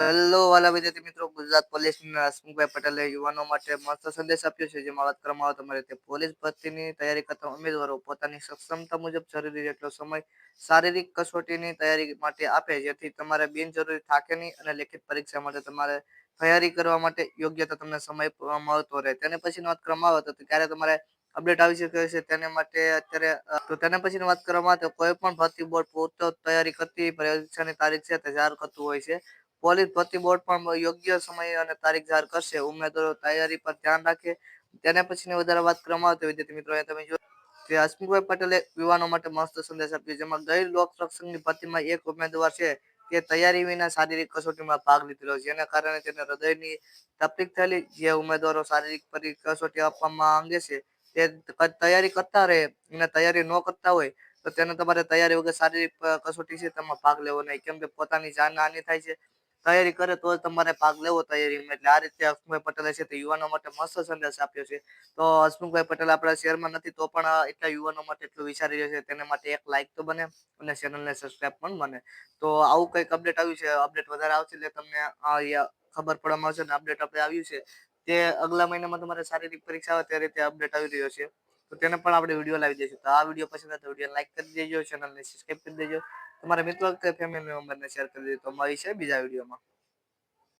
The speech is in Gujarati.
હેલો વાલા વિદ્યાર્થી મિત્રો, ગુજરાત પોલીસના હસમુખભાઈ પટેલે યુવાનો માટે મસ્ત સંદેશ આપ્યો છે. જેમાં વાત કરવામાં આવે તમારે પોલીસ ભરતીની તૈયારી કરતા ઉમેદવારો પોતાની સક્ષમતા મુજબ જરૂરી એટલો સમય શારીરિક કસોટીની તૈયારી માટે આપે, જેથી તમારે બિનજરૂરી થાકે નહીં અને લેખિત પરીક્ષા માટે તમારે તૈયારી કરવા માટે યોગ્યતા તમને સમય મળતો રહે. તેને પછીની વાત કરવામાં આવે તો ત્યારે તમારે અપડેટ આવી શકે છે તેને માટે અત્યારે તો તેને પછીની વાત કરવામાં તો કોઈ પણ ભરતી બોર્ડ પોતે તૈયારી કરતી પરીક્ષાની તારીખ છે, તે જાહેર કરતું હોય છે. પોલીસ ભરતી બોર્ડ પણ યોગ્ય સમય અને તારીખ જાહેર કરશે. ઉમેદવારો તૈયારી પર ધ્યાન રાખે. તેને પછીની વધારે વાત કરવામાં આવતી વિદ્યાર્થી મિત્રો તમે જો હસમુખભાઈ પટેલે યુવાનો માટે મસ્ત સંદેશ આપ્યો, જેમાં ગઈ લોકરક્ષકની ભરતીમાં એક ઉમેદવાર છે, તે તૈયારી વિના શારીરિક કસોટીમાં ભાગ લીધેલો જેના કારણે તેને હૃદયની તકલીફ થયેલી, જે ઉમેદવારો શારીરિક કસોટી આપવામાં અંગે છે, તે તૈયારી કરતા રહે. અને તૈયારી ન કરતા હોય, તો તેને તમારે તૈયારી વગર શારીરિક કસોટી છે, તેમાં ભાગ લેવો નહીં. કેમ કે પોતાની જાન હાની થાય છે તૈયારી કરે તો તમારે ભાગ લેવો તૈયારીમાં એટલે આ રીતે હસમુખભાઈ પટેલે છે તે યુવાનો માટે મસ્ત સંદેશ આપ્યો છે. તો હસમુખભાઈ પટેલ આપણા શહેરમાં નથી તો પણ એટલા યુવાનો માટે એટલું વિચારી રહ્યો છે. તેને માટે એક લાઈક તો બને અને ચેનલને સબસ્ક્રાઈબ પણ બને. તો આવું કંઈક અપડેટ આવ્યું છે? અપડેટ વધારે આવશે એટલે તમને ખબર પડવામાં આવશે ને અપડેટ આપણે આવ્યું છે. તે અગલા મહિનામાં તમારે શારીરિક પરીક્ષા આવે તે રીતે અપડેટ આવી રહ્યો છે. તો તેને પણ આપણે વીડિયો લાવી દઈશું. તો આ વીડિયો પસંદ આવે તો વીડિયો લાઈક કરી દેજો ચેનલને સબસ્ક્રાઈબ કરી દેજો. તમારા મિત્રો કે ફેમિલી મેમ્બરને શેર કરી દેજો. તો મળીશું બીજા વિડીયોમાં